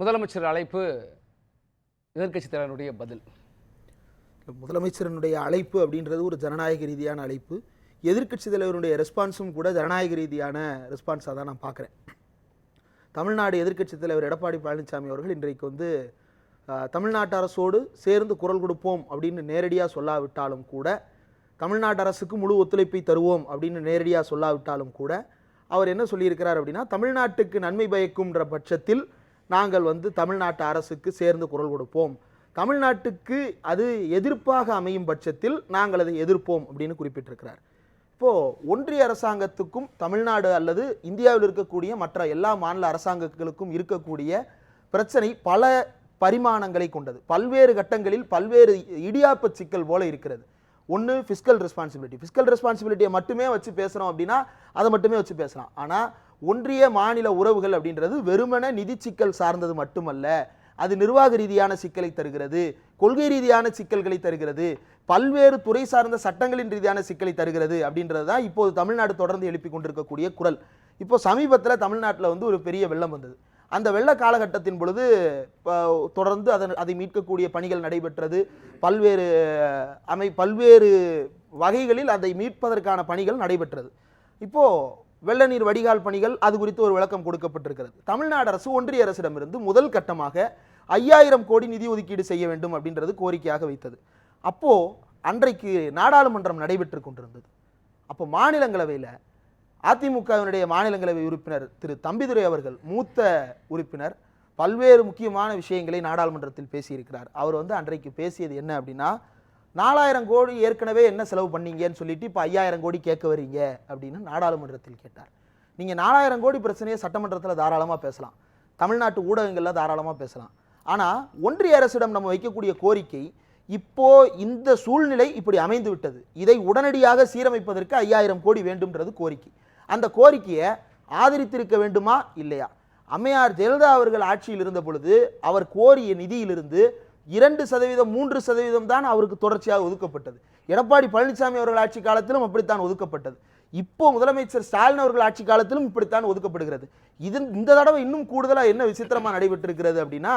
முதலமைச்சர் அழைப்பு எதிர்க்கட்சித் தலைவருடைய பதில். முதலமைச்சரனுடைய அழைப்பு அப்படின்றது ஒரு ஜனநாயக ரீதியான அழைப்பு. எதிர்க்கட்சி தலைவருடைய ரெஸ்பான்ஸும் கூட ஜனநாயக ரீதியான ரெஸ்பான்ஸாக தான் நான் பார்க்குறேன். தமிழ்நாடு எதிர்க்கட்சி தலைவர் எடப்பாடி பழனிசாமி அவர்கள் இன்றைக்கு வந்து தமிழ்நாட்டு அரசோடு சேர்ந்து குரல் கொடுப்போம் அப்படின்னு நேரடியாக சொல்லாவிட்டாலும் கூட தமிழ்நாட்டு அரசுக்கு முழு ஒத்துழைப்பை தருவோம் அப்படின்னு நேரடியாக சொல்லாவிட்டாலும் கூட அவர் என்ன சொல்லியிருக்கிறார் அப்படின்னா தமிழ்நாட்டுக்கு நன்மை பயக்கும்ன்ற பட்சத்தில் நாங்கள் வந்து தமிழ்நாட்டு அரசுக்கு சேர்ந்து குரல் கொடுப்போம். தமிழ்நாட்டுக்கு அது எதிர்ப்பாக அமையும் பட்சத்தில் நாங்கள் அதை எதிர்ப்போம் அப்படின்னு குறிப்பிட்டிருக்கிறார். இப்போ ஒன்றிய அரசாங்கத்துக்கும் தமிழ்நாடு அல்லது இந்தியாவில் இருக்கக்கூடிய மற்ற எல்லா மாநில அரசாங்கங்களுக்கும் இருக்கக்கூடிய பிரச்சனை பல பரிமாணங்களை கொண்டது. பல்வேறு கட்டங்களில் பல்வேறு இடியாப்ப சிக்கல் போல இருக்கிறது. ஒன்று ஃபிஸ்கல் ரெஸ்பான்சிபிலிட்டி ஃபிஸ்கல் ரெஸ்பான்சிபிலிட்டியை மட்டுமே வச்சு பேசுகிறோம் அப்படின்னா அதை மட்டுமே வச்சு பேசலாம். ஆனால் ஒன்றிய மாநில உறவுகள் அப்படின்றது வெறுமன நிதி சிக்கல் சார்ந்தது மட்டுமல்ல அது நிர்வாக ரீதியான சிக்கலை தருகிறது கொள்கை ரீதியான சிக்கல்களை தருகிறது பல்வேறு துறை சார்ந்த சட்டங்களின் ரீதியான சிக்கலை தருகிறது அப்படின்றது தான் இப்போது தமிழ்நாடு தொடர்ந்து எழுப்பி கொண்டிருக்கக்கூடிய குரல். இப்போ சமீபத்தில் தமிழ்நாட்டில் வந்து ஒரு பெரிய வெள்ளம் வந்தது. அந்த வெள்ள காலகட்டத்தின் பொழுது தொடர்ந்து அதன் அதை மீட்கக்கூடிய பணிகள் நடைபெற்றது. பல்வேறு அமை பல்வேறு வகைகளில் அதை மீட்பதற்கான பணிகள் நடைபெற்றது. இப்போது வெள்ள நீர் வடிகால் பணிகள் அது குறித்து ஒரு விளக்கம் கொடுக்கப்பட்டிருக்கிறது. தமிழ்நாடு அரசு ஒன்றிய அரசிடமிருந்து முதல் கட்டமாக ஐயாயிரம் கோடி நிதி ஒதுக்கீடு செய்ய வேண்டும் அப்படின்றது கோரிக்கையாக வைத்தது. அப்போ அன்றைக்கு நாடாளுமன்றம் நடைபெற்று கொண்டிருந்தது. அப்போ மாநிலங்களவையில் அதிமுகவினுடைய மாநிலங்களவை உறுப்பினர் திரு தம்பிதுரை அவர்கள் மூத்த உறுப்பினர் பல்வேறு முக்கியமான விஷயங்களை நாடாளுமன்றத்தில் பேசியிருக்கிறார். அவர் வந்து அன்றைக்கு பேசியது என்ன அப்படின்னா நாலாயிரம் கோடி ஏற்கனவே என்ன செலவு பண்ணீங்கன்னு சொல்லிட்டு இப்போ ஐயாயிரம் கோடி கேட்க வரீங்க அப்படின்னு நாடாளுமன்றத்தில் கேட்டார். நீங்கள் நாலாயிரம் கோடி பிரச்சனையை சட்டமன்றத்தில் தாராளமாக பேசலாம். தமிழ்நாட்டு ஊடகங்களில் தாராளமாக பேசலாம். ஆனால் ஒன்றிய அரசிடம் நம்ம வைக்கக்கூடிய கோரிக்கை இப்போ இந்த சூழ்நிலை இப்படி அமைந்து விட்டது. இதை உடனடியாக சீரமைப்பதற்கு ஐயாயிரம் கோடி வேண்டும்ன்றது கோரிக்கை. அந்த கோரிக்கையை ஆதரித்திருக்க வேண்டுமா? இல்லையா? அம்மையார் ஜெயலலிதா அவர்கள் ஆட்சியில் இருந்த பொழுது அவர் கோரிய நிதியிலிருந்து இரண்டு சதவீதம் மூன்று சதவீதம் தான் அவருக்கு தொடர்ச்சியாக ஒதுக்கப்பட்டது. எடப்பாடி பழனிசாமி அவர்கள் ஆட்சி காலத்திலும் அப்படித்தான் ஒதுக்கப்பட்டது. இப்போ முதலமைச்சர் ஸ்டாலின் அவர்கள் ஆட்சி காலத்திலும் இப்படித்தான் ஒதுக்கப்படுகிறது. இது இந்த தடவை இன்னும் கூடுதலாக என்ன விசித்திரமாக நடைபெற்றிருக்கிறது அப்படின்னா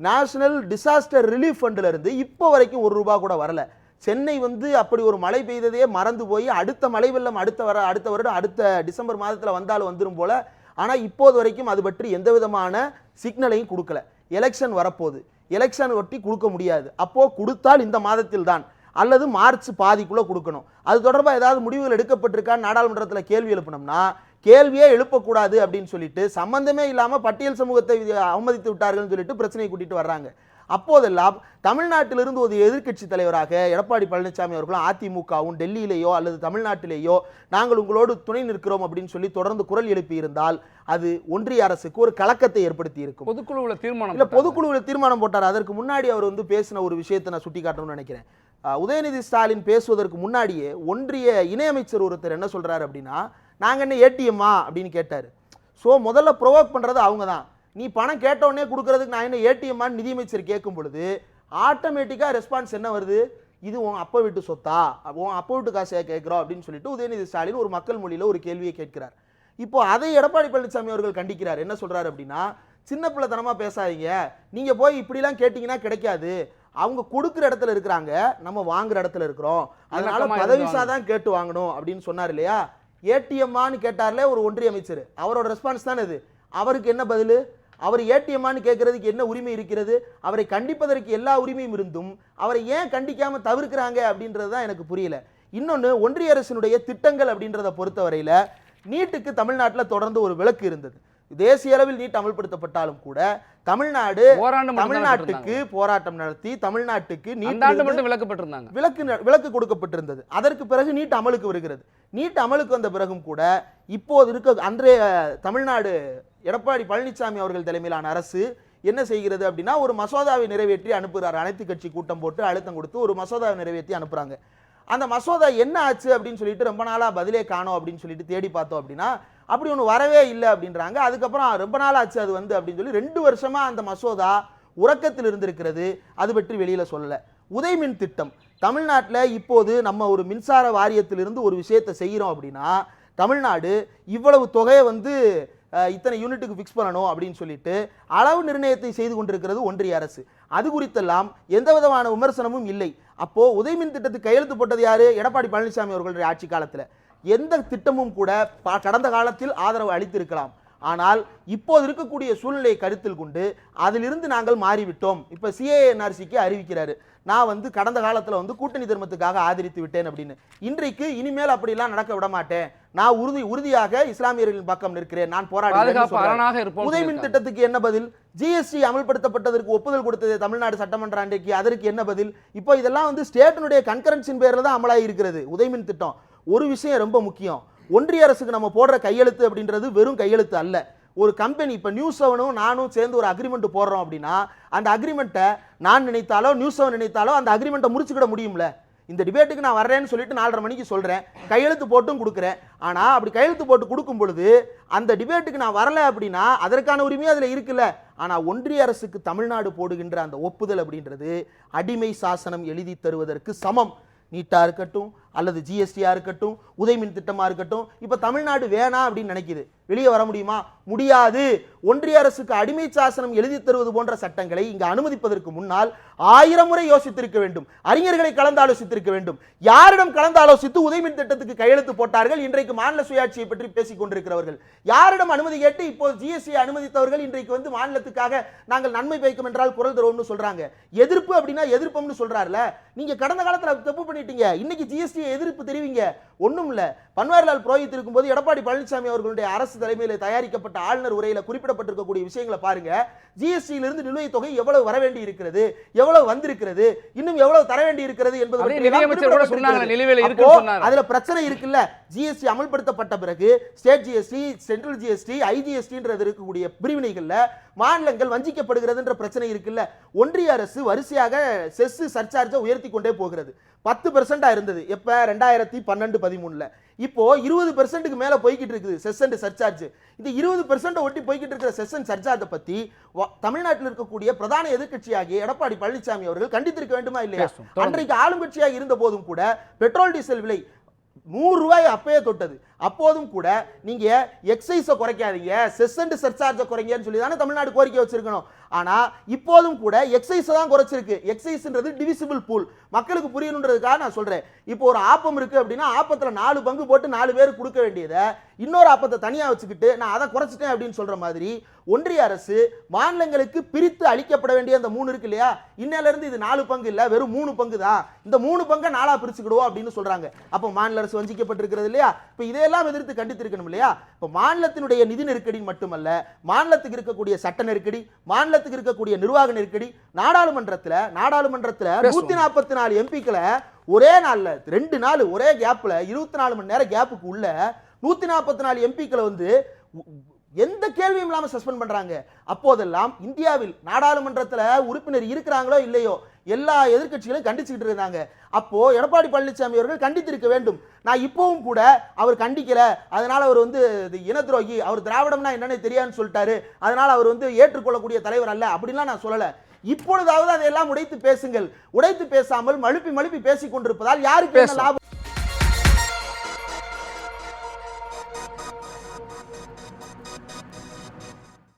நேஷனல் டிசாஸ்டர் ரிலீஃப் ஃபண்டிலிருந்து இப்போ வரைக்கும் ஒரு ரூபா கூட வரல. சென்னை வந்து அப்படி ஒரு மழை பெய்ததையே மறந்து போய் அடுத்த மழை வெள்ளம் அடுத்த வர அடுத்த வருடம் அடுத்த டிசம்பர் மாதத்தில் வந்தாலும் வந்துடும் போல. ஆனால் இப்போது வரைக்கும் அது பற்றி எந்த விதமான சிக்னலையும் கொடுக்கல. எலெக்ஷன் வரப்போகுது. எலெக்ஷன் ஒட்டி கொடுக்க முடியாது. அப்போ கொடுத்தால் இந்த மாதத்தில் தான் அல்லது மார்ச் பாதிக்குள்ளே கொடுக்கணும். அது தொடர்பாக ஏதாவது முடிவுகள் எடுக்கப்பட்டிருக்கான்னு நாடாளுமன்றத்தில் கேள்வி எழுப்பினோம்னா கேள்வியே எழுப்பக்கூடாது அப்படின்னு சொல்லிட்டு சம்பந்தமே இல்லாமல் பட்டியல் சமூகத்தை அவமதித்து விட்டார்கள்னு சொல்லிட்டு பிரச்சனையை கூட்டிகிட்டு வர்றாங்க. அப்போதெல்லாம் தமிழ்நாட்டிலிருந்து ஒரு எதிர்க்கட்சி தலைவராக எடப்பாடி பழனிசாமி அவர்களும் அதிமுகவும் டெல்லியிலேயோ அல்லது தமிழ்நாட்டிலேயோ நாங்கள் உங்களோடு துணை நிற்கிறோம் அப்படின்னு சொல்லி தொடர்ந்து குரல் எழுப்பி இருந்தால் அது ஒன்றிய அரசுக்கு ஒரு கலக்கத்தை ஏற்படுத்தி இருக்கும் பொதுக்குழுவில் தீர்மானம் இல்ல. பொதுக்குழுவில் தீர்மானம் போட்டார். அதற்கு முன்னாடி அவர் வந்து பேசின ஒரு விஷயத்தை நான் சுட்டி காட்டணும்னு நினைக்கிறேன் உதயநிதி ஸ்டாலின் பேசுவதற்கு முன்னாடியே ஒன்றிய இணையமைச்சர் ஒருத்தர் என்ன சொல்றாரு அப்படின்னா நாங்க என்ன ஏடிஎம்மா? அப்படின்னு கேட்டாரு. ஸோ முதல்ல ப்ரொவோக் பண்றது அவங்க தான் நீ பணம் கேட்ட உடனே கொடுக்கறதுக்கு நான் என்ன ஏடிஎம்மான்னு நிதியமைச்சர் கேட்கும் பொழுது ஆட்டோமேட்டிக்காக ரெஸ்பான்ஸ் என்ன வருது? இது உன் அப்பா வீட்டு சொத்தா? உன் அப்பா வீட்டு காசையா கேட்குறோம் அப்படின்னு சொல்லிட்டு உதயநிதி ஸ்டாலின் ஒரு மக்கள் மொழியில ஒரு கேள்வியை கேட்கிறார். இப்போ அதை எடப்பாடி பழனிசாமி அவர்கள் கண்டிக்கிறார். என்ன சொல்றாரு அப்படின்னா சின்ன பிள்ளைத்தனமா பேசாதீங்க. நீங்க போய் இப்படிலாம் கேட்டீங்கன்னா கிடைக்காது. அவங்க கொடுக்குற இடத்துல இருக்கிறாங்க. நம்ம வாங்குற இடத்துல இருக்கிறோம். அதனால பதவிசா தான் கேட்டு வாங்கணும் அப்படின்னு சொன்னார் இல்லையா? ஏடிஎம்மான்னு கேட்டார்ல ஒரு ஒன்றிய அமைச்சர். அவரோட ரெஸ்பான்ஸ் தானே இது. அவருக்கு என்ன பதில்? அவர் ஏடிஎம்மான்னு கேட்கறதுக்கு என்ன உரிமை இருக்கிறது? அவரை கண்டிப்பதற்கு எல்லா உரிமையும் இருந்தும் அவரை ஏன் கண்டிக்காம தவிர்க்கிறாங்க அப்படின்றது தான் எனக்கு புரியல. இன்னொன்று ஒன்றிய அரசினுடைய திட்டங்கள் அப்படின்றத பொறுத்தவரையில் நீட்டுக்கு தமிழ்நாட்டில் தொடர்ந்து ஒரு விளக்கு இருந்தது. தேசிய அளவில் நீட் அமல்படுத்தப்பட்டாலும் கூட தமிழ்நாடு தமிழ்நாட்டுக்கு போராட்டம் நடத்தி தமிழ்நாட்டுக்கு நீட் விலக்கப்பட்டிருந்தாங்க. விலக்கு விலக்கு கொடுக்கப்பட்டிருந்தது. அதற்கு பிறகு நீட் அமலுக்கு வருகிறது. நீட் அமலுக்கு வந்த பிறகும் கூட இப்போது இருக்க அன்றைய தமிழ்நாடு எடப்பாடி பழனிசாமி அவர்கள் தலைமையிலான அரசு என்ன செய்கிறது அப்படின்னா ஒரு மசோதாவை நிறைவேற்றி அனுப்புகிறார். அனைத்து கட்சி கூட்டம் போட்டு அழுத்தம் கொடுத்து ஒரு மசோதாவை நிறைவேற்றி அனுப்புறாங்க. அந்த மசோதா என்ன ஆச்சு அப்படின்னு சொல்லிட்டு ரொம்ப நாளா பதிலே காணோம் அப்படின்னு சொல்லிட்டு தேடி பார்த்தோம் அப்படின்னா அப்படி ஒன்று வரவே இல்லை அப்படின்றாங்க. அதுக்கப்புறம் ரொம்ப நாள் ஆச்சு அது வந்து அப்படின்னு சொல்லி ரெண்டு வருஷமாக அந்த மசோதா உறக்கத்தில் இருந்திருக்கிறது. அது பற்றி வெளியில் சொல்லலை. உதய்மின் திட்டம். தமிழ்நாட்டில் இப்போது நம்ம ஒரு மின்சார வாரியத்திலிருந்து ஒரு விஷயத்தை செய்கிறோம் அப்படின்னா தமிழ்நாடு இவ்வளவு தொகையை வந்து இத்தனை யூனிட்டுக்கு ஃபிக்ஸ் பண்ணணும் அப்படின்னு சொல்லிட்டு அளவு நிர்ணயத்தை செய்து கொண்டிருக்கிறது ஒன்றிய அரசு. அது குறித்தெல்லாம் எந்த விதமான விமர்சனமும் இல்லை. அப்போது உதயமின் திட்டத்துக்கு கையெழுத்து போட்டது யார்? எடப்பாடி பழனிசாமி அவர்களுடைய ஆட்சி காலத்தில். எந்த திட்டமும் கூட கடந்த காலத்தில் ஆதரவு அளித்திருக்கலாம். ஆனால் இப்போது இருக்கக்கூடிய சூழ்நிலையை கருத்தில் கொண்டு அதிலிருந்து நாங்கள் மாறிவிட்டோம். இப்போ சிஏஎன்ஆர்சிக்கு அறிவிக்கிறாரு. நான் வந்து கடந்த காலத்தில் வந்து கூட்டணி தர்மத்துக்காக ஆதரித்து விட்டேன் அப்படின்னு. இன்றைக்கு இனிமேல் அப்படிலாம் நடக்க விட மாட்டேன். நான் உறுதி உறுதியாக இஸ்லாமியர்களின் பக்கம் நிற்கிறேன். நான் இருப்போம் உதயமின் திட்டத்துக்கு என்ன பதில்? ஜிஎஸ்டி அமல்படுத்தப்பட்டதற்கு ஒப்புதல் கொடுத்தது தமிழ்நாடு சட்டமன்ற அன்றைக்கு. அதற்கு என்ன பதில்? இப்போ இதெல்லாம் வந்து ஸ்டேட்டினுடைய கன்கரன்சின் பேர்ல தான் அமலாகி இருக்கிறது. உதயமின் திட்டம். ஒரு விஷயம் ரொம்ப முக்கியம். ஒன்றிய அரசுக்கு நம்ம போடுற கையெழுத்து அப்படின்றது வெறும் கையெழுத்து அல்ல. ஒரு கம்பெனி இப்போ நியூஸ் செவனும் நானும் சேர்ந்து ஒரு அக்ரிமெண்ட் போடுறோம் அப்படின்னா அந்த அக்ரிமெண்ட்டை நான் நினைத்தாலோ நியூஸ் செவன் நினைத்தாலோ அந்த அக்ரிமெண்ட்டை முடிச்சுக்கிட முடியும்ல? இந்த டிபேட்டுக்கு நான் வர்றேன்னு சொல்லிட்டு நாலரை மணிக்கு சொல்கிறேன் கையெழுத்து போட்டும் கொடுக்குறேன். ஆனால் அப்படி கையெழுத்து போட்டு கொடுக்கும் பொழுது அந்த டிபேட்டுக்கு நான் வரல அப்படின்னா அதற்கான உரிமையும் அதில் இருக்குல்ல. ஆனால் ஒன்றிய அரசுக்கு தமிழ்நாடு போடுகின்ற அந்த ஒப்புதல் அப்படின்றது அடிமை சாசனம் எழுதி தருவதற்கு சமம். நீட்டாக இருக்கட்டும் அல்லது ஜிஎஸ்டியா இருக்கட்டும் உதயமின் திட்டமா இருக்கட்டும் இப்போ தமிழ்நாடு வேணாம் அப்படின்னு நினைக்கிது. வெளியே வர முடியுமா? முடியாது. ஒன்றிய அரசுக்கு அடிமை சாசனம் எழுதி தருவது போன்ற சட்டங்களை இங்கு அனுமதிப்பதற்கு முன்னால் ஆயிரம் முறை யோசித்திருக்க வேண்டும். அறிஞர்களை கலந்து ஆலோசித்திருக்க வேண்டும். யாரிடம் கலந்து ஆலோசித்து உதயமின் திட்டத்துக்கு கையெழுத்து போட்டார்கள்? இன்றைக்கு மாநில சுயாட்சியை பற்றி பேசிக் கொண்டிருக்கிறவர்கள். யாரிடம் அனுமதி கேட்டு இப்போ ஜிஎஸ்டி அனுமதித்தவர்கள் இன்றைக்கு வந்து மாநிலத்துக்காக நாங்கள் நன்மை பயக்கும் என்றால் குரல் தருவோம்னு சொல்றாங்க. எதிர்ப்பு அப்படின்னா எதிர்ப்போம்னு சொல்றாருல. நீங்க கடந்த காலத்தில் தப்பு பண்ணிட்டீங்க. இன்னைக்கு ஜிஎஸ்டி எதிர்ப்பு தெரிவிங்க. ஒண்ணும் இல்ல. பன்வாரிலால் புரோஹித் இருக்கும்போது எடப்பாடி பழனிசாமி அவர்களுடைய அரசு தலைமையில் தயாரிக்கப்பட்ட ஆளுநர் உரையில குறிப்பிடப்பட்டிருக்கக்கூடிய விஷயங்களை பாருங்க. ஜிஎஸ்டியிலிருந்து நிலுவைத் தொகை எவ்வளவு வர வேண்டி இருக்கிறது? எவ்வளவு வந்திருக்கிறது? இன்னும் எவ்வளவு தர வேண்டி இருக்கிறது என்பது. அதுல பிரச்சனை இருக்குல்ல. ஜிஎஸ்டி அமல்படுத்தப்பட்ட பிறகு ஸ்டேட் ஜிஎஸ்டி சென்ட்ரல் ஜிஎஸ்டி ஐஜிஎஸ்டின்றது இருக்கக்கூடிய பிரிவினைகள்ல மாநிலங்கள் வஞ்சிக்கப்படுகிறதுன்ற பிரச்சனை இருக்குல்ல. ஒன்றிய அரசு வரிசையாக செஸ் சர்சார்ஜை உயர்த்தி கொண்டே போகிறது. பத்து பெர்சென்டா இருந்தது. எப்ப? ரெண்டாயிரத்தி பன்னெண்டு பதிமூணுல. இப்போ இருபது பெர்சென்ட்டுக்கு மேல போய்கிட்டு இருக்குது செஸ் அண்ட் சர்சார்ஜ் இந்த இருபது பெர்சென்ட் ஒட்டி போய்கிட்டு இருக்கிற சர்சார்ஜை பத்தி வ- தமிழ்நாட்டில் இருக்கக்கூடிய பிரதான எதிர்க்கட்சியாகிய எடப்பாடி பழனிசாமி அவர்கள் கண்டித்திருக்க வேண்டுமா இல்லையா. அன்றைக்கு ஆளுங்கட்சியாக இருந்த போதும் கூட பெட்ரோல் டீசல் விலை நூறு ரூபாய் அப்பயே தொட்டது. அப்போதும் கூட நீங்கள் எக்ஸைஸை குறைக்காதீங்க செஸ் அண்ட் சர்சார்ஜை குறைங்கன்னு சொல்லி தானே தமிழ்நாடு கோரிக்கை வச்சிருக்கணும். ஆனால் இப்போதும் கூட எக்ஸைஸை தான் குறைச்சிருக்கு. எக்ஸைஸ்ன்றது டிவிசிபிள் பூல் மக்களுக்கு புரியணுன்றதுக்காக நான் சொல்கிறேன் இப்போ ஒரு ஆப்பம் இருக்குது அப்படின்னா ஆப்பத்தில் நாலு பங்கு போட்டு நாலு பேர் கொடுக்க வேண்டியதை இன்னொரு ஆப்பத்தை தனியாக வச்சுக்கிட்டு நான் அதை குறைச்சிட்டேன் அப்படின்னு சொல்கிற மாதிரி ஒன்றிய அரசு மாநிலங்களுக்கு பிரித்து அளிக்கப்பட வேண்டிய அந்த மூணு இருக்கு இல்லையா? இன்னிலேருந்து இது நாலு பங்கு இல்லை வெறும் மூணு பங்கு தான் இந்த மூணு பங்கை நாலாக பிரிச்சுக்கிடுவோம் அப்படின்னு சொல்கிறாங்க அப்போ மாநில அரசு வஞ்சிக்கப்பட்டிருக்கிறது இல்லையா? இப்போ இதையெல்லாம் எதிர்த்து கண்டித்திருக்கணும் இல்லையா இப்போ மாநிலத்தினுடைய நிதி நெருக்கடி மட்டுமல்ல மாநிலத்துக்கு இருக்கக்கூடிய சட்ட நெருக்கடி மாநிலத்துக்கு இருக்கக்கூடிய நிர்வாக நெருக்கடி நாடாளுமன்றத்துல நாடாளுமன்றத்துல. நூத்தி நாற்பத்தி நாலு எம்பிக்களை ஒரே நாள்ல ரெண்டு நாள் ஒரே கேப்ல இருபத்தி நாலு மணி நேரம் கேப்புக்கு உள்ள நூத்தி நாற்பத்தி நாலு எம்பிக்களை வந்து எந்த கேள்வியும் இல்லாம சஸ்பெண்ட் பண்றாங்க அப்போதெல்லாம் இந்தியாவில் நாடாளுமன்றத்துல உறுப்பினர் இருக்கிறாங்களோ இல்லையோ எல்லா எதிர்க்கட்சிகளும் கண்டிச்சுக்கிட்டு இருந்தாங்க. அப்போ எடப்பாடி பழனிசாமி அவர்கள் கண்டித்திருக்க வேண்டும். நான் இப்பவும் கூட அவர் கண்டிக்கல. அதனால அவர் வந்து இன துரோகி அவர் திராவிடம்னா என்னன்னு தெரியாதுன்னு சொல்லிட்டாரு. அதனால அவர் வந்து ஏற்றுக்கொள்ளக்கூடிய தலைவர் அல்ல அப்படின்லாம் நான் சொல்லல. இப்பொழுதாவது அதையெல்லாம் உடைத்து பேசுங்கள். உடைத்து பேசாமல் மழுப்பி மழுப்பி பேசிக் கொண்டிருப்பதால் யாருக்கு. லாபம்?